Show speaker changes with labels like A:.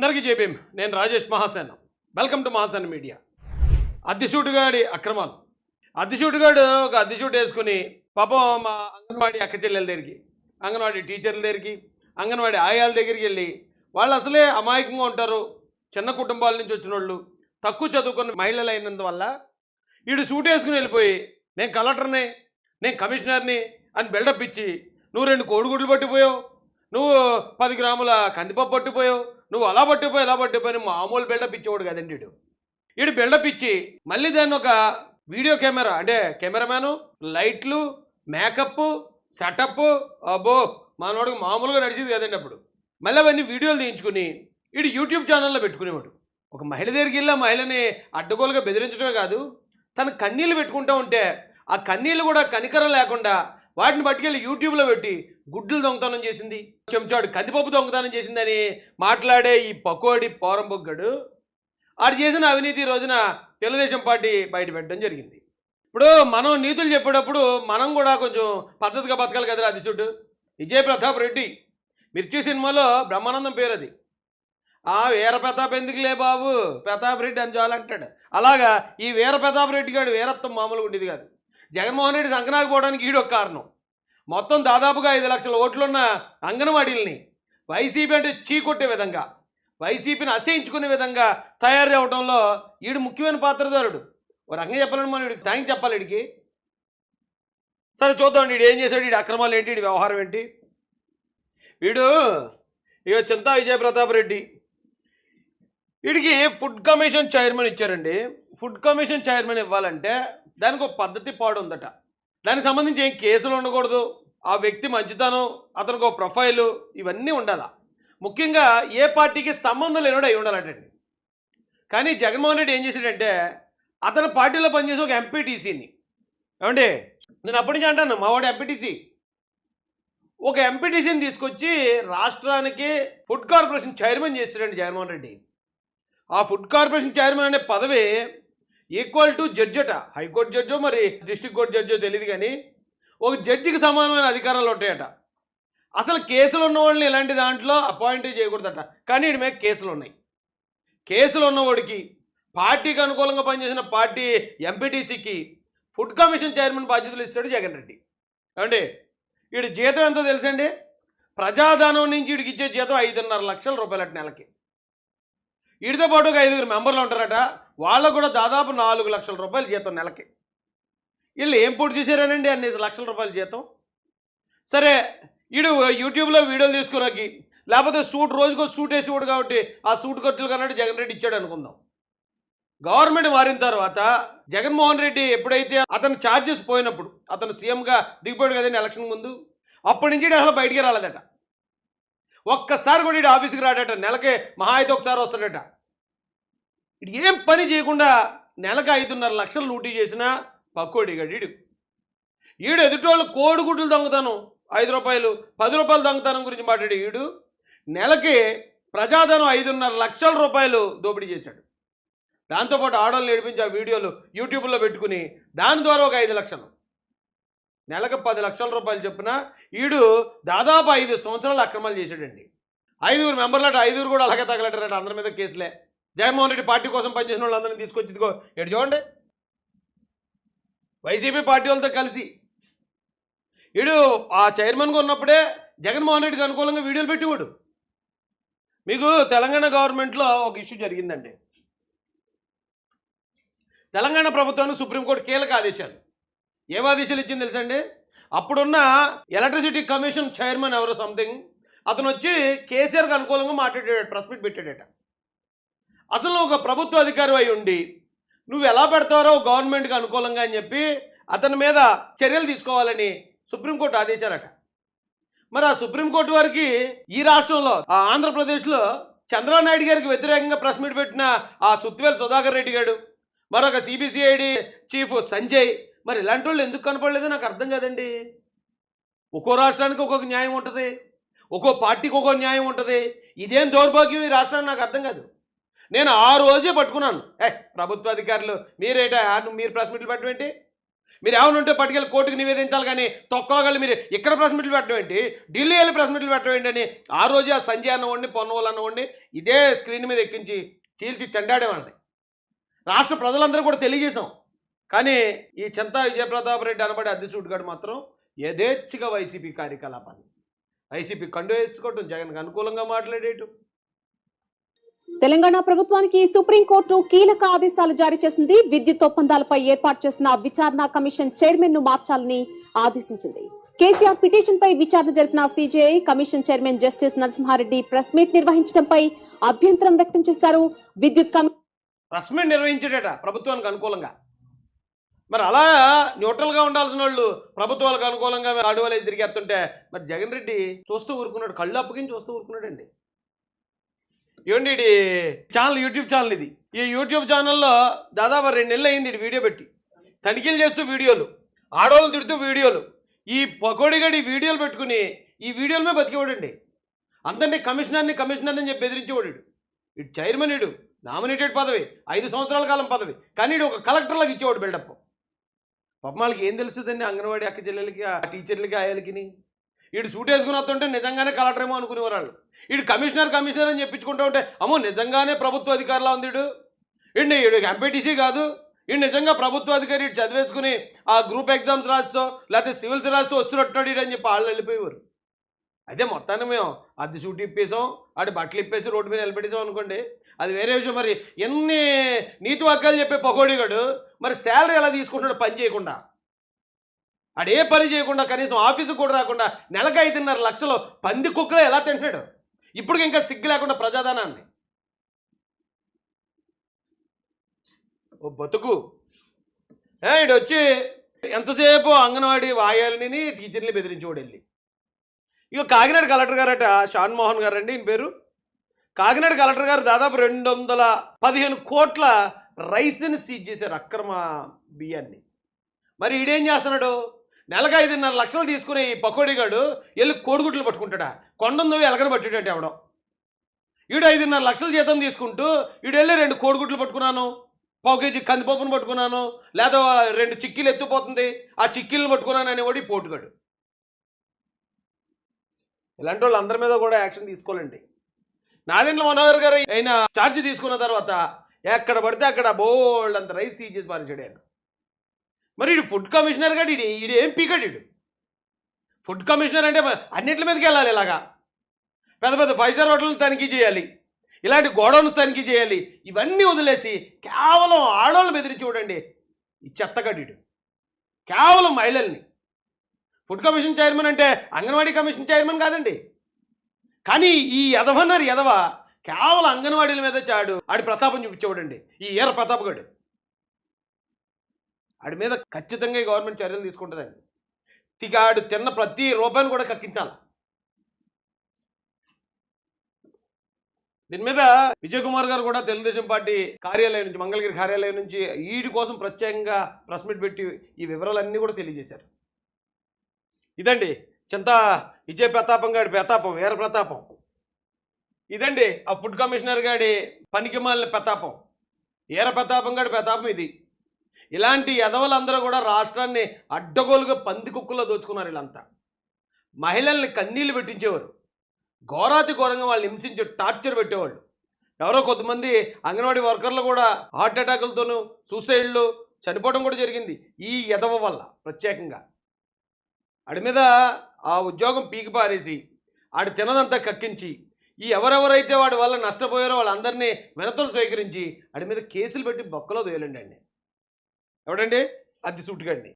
A: అందరికీ జేబీఎం నేను Rajesh Mahasena. Welcome to Mahasena media అద్దెసూటుగాడి అక్రమాలు. అద్దెసూటుగాడు ఒక అద్దెసూటు వేసుకుని పాపం మా అంగన్వాడీ అక్క చెల్లెల దగ్గరికి అంగన్వాడీ టీచర్ల దగ్గరికి అంగన్వాడీ ఆయాల దగ్గరికి వెళ్ళి వాళ్ళు అసలే అమాయకంగా ఉంటారు. చిన్న కుటుంబాల నుంచి వచ్చిన వాళ్ళు తక్కువ చదువుకున్న మహిళలు అయినందువల్ల వీడు సూట్ వేసుకుని వెళ్ళిపోయి నేను కలెక్టర్ని నేను కమిషనర్ని అని బిల్డప్ ఇచ్చి నువ్వు రెండు కోడిగుడ్లు పట్టిపోయావు నువ్వు పది గ్రాముల కందిపప్పు పట్టిపోయావు నువ్వు అలా పట్టిపోయి ఇలా పట్టిపోయి మామూలు బిల్డప్ ఇచ్చేవాడు కదండి వీడు. వీడు బిల్డప్ ఇచ్చి మళ్ళీ దాన్ని ఒక వీడియో కెమెరా అంటే కెమెరామ్యాను లైట్లు మేకప్ సెటప్ అబ్బో మనోడికి మామూలుగా నడిచేది కదండి అప్పుడు. మళ్ళీ అవన్నీ వీడియోలు తీయించుకుని వీడు యూట్యూబ్ ఛానల్లో పెట్టుకునేవాడు. ఒక మహిళ దగ్గరికి వెళ్ళి ఆ మహిళని అడ్డగోలుగా బెదిరించడమే కాదు తన కన్నీళ్ళు పెట్టుకుంటూ ఉంటే ఆ కన్నీళ్ళు కూడా కనికరం లేకుండా వాటిని పట్టుకెళ్ళి యూట్యూబ్లో పెట్టి గుడ్లు దొంగతనం చేసింది. చెంచాడు కందిపప్పు దొంగతనం చేసిందని మాట్లాడే ఈ పకోడి పోరంబొగ్గడు ఆడు చేసిన అవినీతి రోజున తెలుగుదేశం పార్టీ బయట పెట్టడం జరిగింది. ఇప్పుడు మనం నీతులు చెప్పేటప్పుడు మనం కూడా కొంచెం పద్ధతిగా బతకాలి కదరా అదిశుడు విజయ్ ప్రతాప్ రెడ్డి మిర్చి సినిమాలో బ్రహ్మానందం పేరు అది. ఆ వీర ప్రతాప్ ఎందుకులే బాబు? ప్రతాప్ రెడ్డి అని చాలంటాడు. అలాగా ఈ వీర ప్రతాప్ రెడ్డి గారు వీరత్వం మామూలుగా ఉండేది కాదు. జగన్మోహన్ రెడ్డి సంకనాకు పోవడానికి ఈడొక కారణం. మొత్తం దాదాపుగా ఐదు లక్షల ఓట్లున్న అంగన్వాడీలని వైసీపీ అంటే చీకొట్టే విధంగా వైసీపీని అసహించుకునే విధంగా తయారు అవడంలో ఈడు ముఖ్యమైన పాత్రధారుడు. ఓ రంగం చెప్పాలని మనం వీడికి థ్యాంక్స్ చెప్పాలి వీడికి సరే చూద్దాం వీడు ఏం చేశాడు వీడి అక్రమాలు ఏంటి వీడి వ్యవహారం ఏంటి? వీడు ఇక చింతా విజయ్ ప్రతాప్ రెడ్డి. వీడికి ఫుడ్ కమిషన్ చైర్మన్ ఇచ్చారండి. ఫుడ్ కమిషన్ చైర్మన్ ఇవ్వాలంటే దానికి ఒక పద్ధతి పాడు ఉందట దానికి సంబంధించి ఏం కేసులు ఉండకూడదు ఆ వ్యక్తి మంచితనం అతనికి ఒక ప్రొఫైలు ఇవన్నీ ఉండాలా. ముఖ్యంగా ఏ పార్టీకి సంబంధం లేనివాడు అయి ఉండాలటండి కానీ జగన్మోహన్ రెడ్డి ఏం చేశాడంటే అతను పార్టీలో పనిచేసే ఒక ఎంపీటీసీని. ఏమండి? నేను అప్పటి నుంచి అంటాను మావాడు ఎంపీటీసీ. ఒక ఎంపీటీసీని తీసుకొచ్చి రాష్ట్రానికి ఫుడ్ కార్పొరేషన్ చైర్మన్ చేశాడండి జగన్మోహన్ రెడ్డి. ఆ ఫుడ్ కార్పొరేషన్ చైర్మన్ అనే పదవి ఈక్వల్ టు జడ్జట అట. హైకోర్టు జడ్జో మరి డిస్టిక్ కోర్టు జడ్జో తెలియదు కానీ ఒక జడ్జికి సమానమైన అధికారాలు ఉంటాయట. అసలు కేసులు ఉన్న వాళ్ళని ఇలాంటి దాంట్లో అపాయింట్ చేయకూడదట. కానీ వీడి మీద కేసులు ఉన్నాయి. కేసులు ఉన్నవాడికి పార్టీకి అనుకూలంగా పనిచేసిన పార్టీ ఎంపీటీసీకి ఫుడ్ కమిషన్ చైర్మన్ బాధ్యతలు ఇస్తాడు జగన్ రెడ్డి. ఏమండి? వీడి జీతం ఎంతో తెలుసండి? ప్రజాధనం నుంచి వీడికి ఇచ్చే జీతం ఐదున్నర లక్షల రూపాయలట నెలకి. వీడితో పాటు ఒక ఐదుగురు మెంబర్లు ఉంటారట. వాళ్ళకు కూడా దాదాపు నాలుగు లక్షల రూపాయల జీతం నెలకి. వీళ్ళు ఏం పూర్తి చేశారనండి? అన్ని లక్షల రూపాయల జీతం. సరే వీడు యూట్యూబ్లో వీడియోలు తీసుకురాకి లేకపోతే సూట్ రోజుకో సూట్ వేసేవాడు కాబట్టి ఆ సూట్ ఖర్చులు కన్నట్టు జగన్ రెడ్డి ఇచ్చాడు అనుకుందాం. గవర్నమెంట్ మారిన తర్వాత జగన్మోహన్ రెడ్డి ఎప్పుడైతే అతను ఛార్జెస్ పోయినప్పుడు అతను సీఎంగా దిగిపోయాడు కదండి ఎలక్షన్ ముందు అప్పటి నుంచి అసలు బయటికి రాలేదట. ఒక్కసారి కూడా ఈడు ఆఫీస్కి రాడట. నెలకే మహా అయితే ఒకసారి వస్తాడట. ఇటు ఏం పని చేయకుండా నెలకు ఐదున్నర లక్షలు లూటీ చేసిన పక్కోడి గడీడు ఈడు ఎదుటోళ్ళు కోడిగుడ్లు దొంగతనం ఐదు రూపాయలు పది రూపాయలు దొంగతనం గురించి మాట్లాడే ఈడు నెలకి ప్రజాధనం ఐదున్నర లక్షల రూపాయలు దోపిడీ చేశాడు. దాంతోపాటు ఆడవాళ్ళు ఏడిపించి ఆ వీడియోలు యూట్యూబ్లో పెట్టుకుని దాని ద్వారా ఒక ఐదు లక్షలు. నెలకు పది లక్షల రూపాయలు చొప్పున ఈడు దాదాపు ఐదు సంవత్సరాలు అక్రమాలు చేశాడండి. ఐదుగురు మెంబర్లట ఐదుగురు కూడా అలాగే తగలటారట అందరి మీద కేసులే. జగన్మోహన్ రెడ్డి పార్టీ కోసం పనిచేసిన వాళ్ళందరినీ తీసుకొచ్చి ఇదిగో ఎటు చూడండి. వైసీపీ పార్టీ వాళ్ళతో కలిసి. వీడు ఆ చైర్మన్గా ఉన్నప్పుడే జగన్మోహన్ రెడ్డికి అనుకూలంగా వీడియోలు పెట్టేవాడు. మీకు తెలంగాణ గవర్నమెంట్లో ఒక ఇష్యూ జరిగిందండి. తెలంగాణ ప్రభుత్వానికి సుప్రీంకోర్టు కీలక ఆదేశాలు. ఏం ఆదేశాలు ఇచ్చింది తెలుసండి? అప్పుడున్న ఎలక్ట్రిసిటీ కమిషన్ చైర్మన్ ఎవరో సంథింగ్ అతను వచ్చి కేసీఆర్కి అనుకూలంగా మాట్లాడాడు ప్రెస్ మీట్ పెట్టాడట. అసలు ఒక ప్రభుత్వ అధికారి అయి ఉండి నువ్వు ఎలా పెడతారో గవర్నమెంట్కి అనుకూలంగా అని చెప్పి అతని మీద చర్యలు తీసుకోవాలని సుప్రీంకోర్టు ఆదేశారట. మరి ఆ సుప్రీంకోర్టు వారికి ఈ రాష్ట్రంలో ఆ ఆంధ్రప్రదేశ్లో చంద్రబాబు నాయుడు గారికి వ్యతిరేకంగా ప్రెస్ మీట్ పెట్టిన ఆ సుత్వేల్ సుధాకర్ రెడ్డి గారు మరొక సిబిసిఐడి చీఫ్ సంజయ్ మరి ఇలాంటి వాళ్ళు ఎందుకు కనపడలేదు? నాకు అర్థం కాదండి. ఒక్కో రాష్ట్రానికి ఒక్కొక్క న్యాయం ఉంటుంది. ఒక్కో పార్టీకి ఒక్కో న్యాయం ఉంటుంది. ఇదేం దౌర్భాగ్యం ఈ రాష్ట్రానికి నాకు అర్థం కాదు. నేను ఆ రోజే పట్టుకున్నాను. ఏ ప్రభుత్వ అధికారులు మీరేటా మీరు ప్రెస్ మీట్లు పెట్టమేంటి మీరు ఏమైనా ఉంటే పట్టుకెళ్ళి కోర్టుకు నివేదించాలి కానీ తొక్కగలి మీరు. ఇక్కడ ప్రెస్ మీట్లు పెట్టడం ఏంటి? ఢిల్లీ వెళ్ళి ప్రెస్ మీట్లు పెట్టడం ఏంటి అని ఆ రోజు ఆ సంజయ్ అన్నవాడిని పొన్నవాళ్ళు అన్నవాడిని ఇదే స్క్రీన్ మీద ఎక్కించి చీల్చి చెండాడేవాడిని. రాష్ట్ర ప్రజలందరూ కూడా తెలియజేశాం. కానీ ఈ చింతా విజయప్రతాప్ రెడ్డి అనబడే అధ్యక్షుడు గారు మాత్రం యథేచ్ఛగా వైసీపీ కార్యకలాపాలు. వైసీపీ కండు వేసుకోవటం జగన్కి అనుకూలంగా మాట్లాడేయటం.
B: తెలంగాణ ప్రభుత్వానికి సుప్రీంకోర్టు కీలక ఆదేశాలు జారీ చేసింది. విద్యుత్ ఒప్పందాలపై ఏర్పాటు చేసిన విచారణ కమిషన్ చైర్మన్ను మార్చాలని ఆదేశించింది. కేసీఆర్ పిటిషన్ పై విచారణ జరిపిన CJI commission chairman justice Narasimha Reddy press meet నిర్వహించడంపై అభ్యంతరం వ్యక్తం చేశారు. విద్యుత్ కమి
A: రస్మెంట్ నిర్వహించాడట ప్రభుత్వానికి అనుకూలంగా. మరి అలా న్యూట్రల్గా ఉండాల్సిన వాళ్ళు ప్రభుత్వాలకు అనుకూలంగా అడవలేసి తిరిగేస్తుంటే మరి జగన్ రెడ్డి చూస్తూ ఊరుకున్నాడు కళ్ళు అప్పగించి చూస్తూ ఊరుకున్నాడండి. ఏమండి ఇది ఛానల్ యూట్యూబ్ ఛానల్ ఇది. ఈ యూట్యూబ్ ఛానల్లో దాదాపు రెండు నెలలు అయింది ఇది వీడియో పెట్టి. తనిఖీలు చేస్తూ వీడియోలు. ఆడవాళ్ళు తిడుతూ వీడియోలు. ఈ పకోడిగడి వీడియోలు పెట్టుకుని ఈ వీడియోల మీద బతికేవాడండి. అందరినీ కమిషనర్ని కమిషనర్ని అని చెప్పి బెదిరించేవాడు ఇటు చైర్మన్ ఇడు. నామినేటెడ్ పదవి. ఐదు సంవత్సరాల కాలం పదవి. కానీ ఇడు ఒక కలెక్టర్లకు ఇచ్చేవాడు బిల్డప్. పాపం వాళ్ళకి ఏం తెలుస్తుందండి అంగన్వాడీ అక్క చెల్లెలకి ఆ టీచర్లకి ఆయలకి వీడు సూట్ వేసుకుని వస్తుంటే నిజంగానే కలెక్టరేమో అనుకునేవారు వాళ్ళు. వీడు కమిషనర్ కమిషనర్ అని చెప్పించుకుంటూ ఉంటే అమ్మో నిజంగానే ప్రభుత్వ అధికారులా ఉంది వీడు వీడిని వీడు ఎంపీటీసీ కాదు. వీడు నిజంగా ప్రభుత్వ అధికారి వీడు చదివేసుకుని ఆ గ్రూప్ ఎగ్జామ్స్ రాస్తో లేకపోతే సివిల్స్ రాస్తూ వస్తున్నట్టున్నాడు వీడు అని చెప్పి వాళ్ళు వెళ్ళిపోయేవారు. అదే మొత్తాన్ని మేము అద్దె సూట్ ఇప్పేసాం ఆడి బట్టలు ఇప్పేసి రోడ్డు మీద నిలబెట్టేసాం అనుకోండి. అది వేరే విషయం. మరి ఎన్ని నీతి వాక్యాలు చెప్పే పకోడీగాడు మరి శాలరీ ఎలా తీసుకుంటాడు పని చేయకుండా? ఆడు ఏ పని చేయకుండా కనీసం ఆఫీసుకు కూడా రాకుండా నెలకు ఐదున్నర లక్షలు పంది కుక్కలో ఎలా తింటున్నాడు? ఇప్పుడు ఇంకా సిగ్గు లేకుండా ప్రజాధనాన్ని. ఓ బతుకు. ఏ ఇడు వచ్చి ఎంతసేపు అంగన్వాడీ వాయాలని టీచర్ని బెదిరించేవాడు వెళ్ళి ఇక కాకినాడ కలెక్టర్ గారట షాన్ మోహన్ గారు అండి ఈయన పేరు. కాకినాడ కలెక్టర్ గారు దాదాపు రెండు వందల పదిహేను కోట్ల రైస్ని సీజ్ చేశారు అక్రమ బియ్యాన్ని. మరి ఈడేం చేస్తున్నాడు? నెలకు ఐదున్నర లక్షలు తీసుకుని ఈ పకోడీగాడు వెళ్ళి కోడిగుడ్లు పట్టుకుంటాడా? కొండందో ఎలగన పట్టేటట్టు ఎవడం. ఈడు ఐదున్నర లక్షల జీతం తీసుకుంటూ ఈడు వెళ్ళి రెండు కోడిగుడ్లు పట్టుకున్నాను పావు కేజీ కందిపప్పును పట్టుకున్నాను లేదా రెండు చిక్కీలు ఎత్తుపోతుంది ఆ చిక్కీలను పట్టుకున్నాను అనేవాడు ఈ పోటుగాడు. ఇలాంటి వాళ్ళు అందరి మీద కూడా యాక్షన్ తీసుకోవాలండి. నాదెండ్ల మనోహర్ గారు అయినా ఛార్జ్ తీసుకున్న తర్వాత ఎక్కడ పడితే అక్కడ బోల్డ్ అంత రైస్ సీజ్ చేసి ఆయన. మరి ఇడు ఫుడ్ కమిషనర్ గాడు ఇడు ఏం పీకాడు ఇడు ఫుడ్ కమిషనర్ అంటే అన్నింటి మీదకి వెళ్ళాలి ఇలాగా. పెద్ద పెద్ద ఫైవ్ స్టార్ హోటల్ని తనిఖీ చేయాలి. ఇలాంటి గోడౌన్స్ తనిఖీ చేయాలి. ఇవన్నీ వదిలేసి కేవలం ఆడవాళ్ళని బెదిరించి చూడండి. ఈ చెత్తగడ్డిడు కేవలం మహిళల్ని. ఫుడ్ కమిషన్ చైర్మన్ అంటే అంగన్వాడీ కమిషన్ చైర్మన్ కాదండి. కానీ ఈ ఎదవన్నారు ఎదవ కేవలం అంగన్వాడీల మీద చాడు. ఆడి ప్రతాపం చూపించేవాడండి. ఈ ఈర ప్రతాప్ వాడి మీద ఖచ్చితంగా గవర్నమెంట్ చర్యలు తీసుకుంటుందండి. తిగాడు ఆడు తిన్న ప్రతి రూపాయిని కూడా కక్కించాలి. దీని మీద విజయ్ కుమార్ గారు కూడా తెలుగుదేశం పార్టీ కార్యాలయం నుంచి మంగళగిరి కార్యాలయం నుంచి వీటి కోసం ప్రత్యేకంగా ప్రెస్ మీట్ పెట్టి ఈ వివరాలన్నీ కూడా తెలియజేశారు. ఇదండి చింత విజయ్ ప్రతాపం గాడి ప్రతాపం వీర ప్రతాపం. ఇదండి ఆ ఫుడ్ కమిషనర్ గాడి పనికిమాలిన ప్రతాపం వీర ప్రతాపం గాడి ప్రతాపం ఇది. ఇలాంటి ఎదవలందరూ కూడా రాష్ట్రాన్ని అడ్డగోలుగా పంది కుక్కల్లో దోచుకున్నారు వీళ్ళంతా. మహిళల్ని కన్నీళ్ళు పెట్టించేవారు. ఘోరాతి ఘోరంగా వాళ్ళు హింసించే టార్చర్ పెట్టేవాళ్ళు. ఎవరో కొంతమంది అంగన్వాడీ వర్కర్లు కూడా హార్ట్ అటాకులతోనూ సూసైడ్లు చనిపోవడం కూడా జరిగింది ఈ ఎదవ వల్ల ప్రత్యేకంగా. ఆడి మీద ఆ ఉద్యోగం పీకి పారేసి ఆడి తినదంతా కక్కించి ఈ ఎవరెవరైతే వాడి వల్ల నష్టపోయారో వాళ్ళందరినీ వినతులు స్వీకరించి ఆడి మీద కేసులు పెట్టి బొక్కలో తోయలండి అండి ఎవడండి? అద్దె సూటుగండి